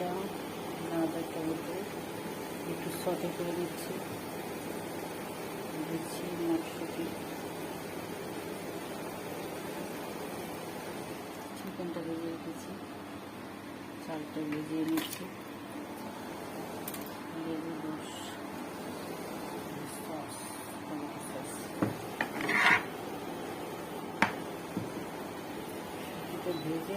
Capsicum আদা tomato একটু saute করে দিচ্ছি দিচ্ছি মটরশুঁটি। চিকেনটা ভেজে রেখেছি। চালটা ভেজিয়ে নিচ্ছি। লেবু রস, সস, টমেটো সস। ভেজে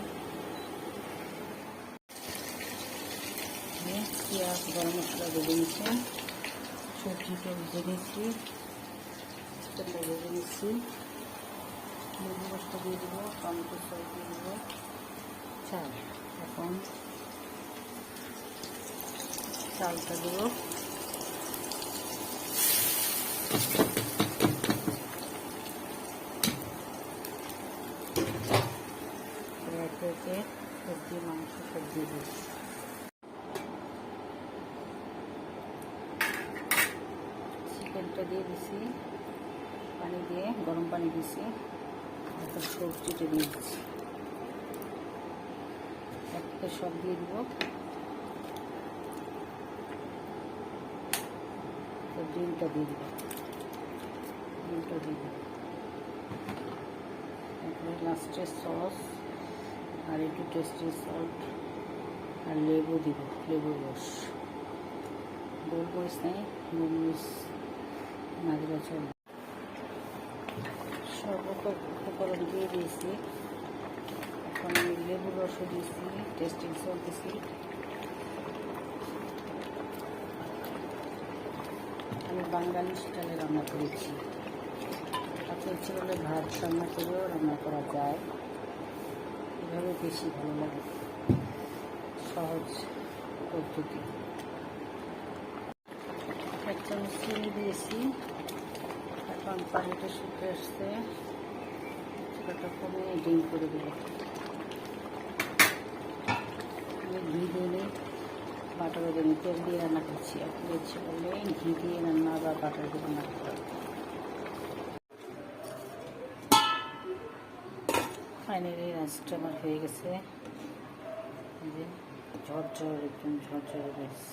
পেঁয়াজ গরম মশলা ভেজে নিচ্ছি সবজিটা ভেজে নিচ্ছি চিকেনটা ভেজে নিচ্ছি লেবু রসটা দিয়ে দেবো টমেটো সস দিয়ে দেবো চাল এখন চালটা দেবো সবজি মাংস সবজি দিই চিকেনটা দিয়ে দিছি। পানি দিয়ে, গরম পানি দিছি। এখন সবজিটা দিয়ে দিচ্ছি একটা সব দিয়ে দিব। ডিমটা দিয়ে দিব। ডিমটা দিয়ে দিব। তারপরে লাস্টে সস আর একটু টেস্টি সল্ট আর লেবু দিব, লেবুর রস। গোলমরিচ নেই, গোলমরিচ দিলে চলবে সব উপকরণ দিয়ে দিয়েছি। এখন আমি লেবুর রসও দিয়েছি, টেস্টিং সল্ট দিয়েছি। আমি বাঙালি স্টাইলে রান্না করেছি। আপনি ইচ্ছে করলে ভাত রান্না করেও রান্না করা যায়। এভাবে বেশি ভালো লাগে। সহজ পদ্ধতি। চামচ চিনি দিয়েছি। এখন পানিটা শুকিয়ে আসছে। চুলাটা কমে ডিম করে দেবো। ঘি দিলে বাটার দিয়ে তেল দিয়ে রান্না করছি। আপনি ইচ্ছে করলে ঘি দিয়ে রান্না বা বাটার দিয়ে রান্না করতে ফাইনালি রাইসটা আমার হয়ে গেছে। ঝরঝর, একদম ঝরঝর রাইস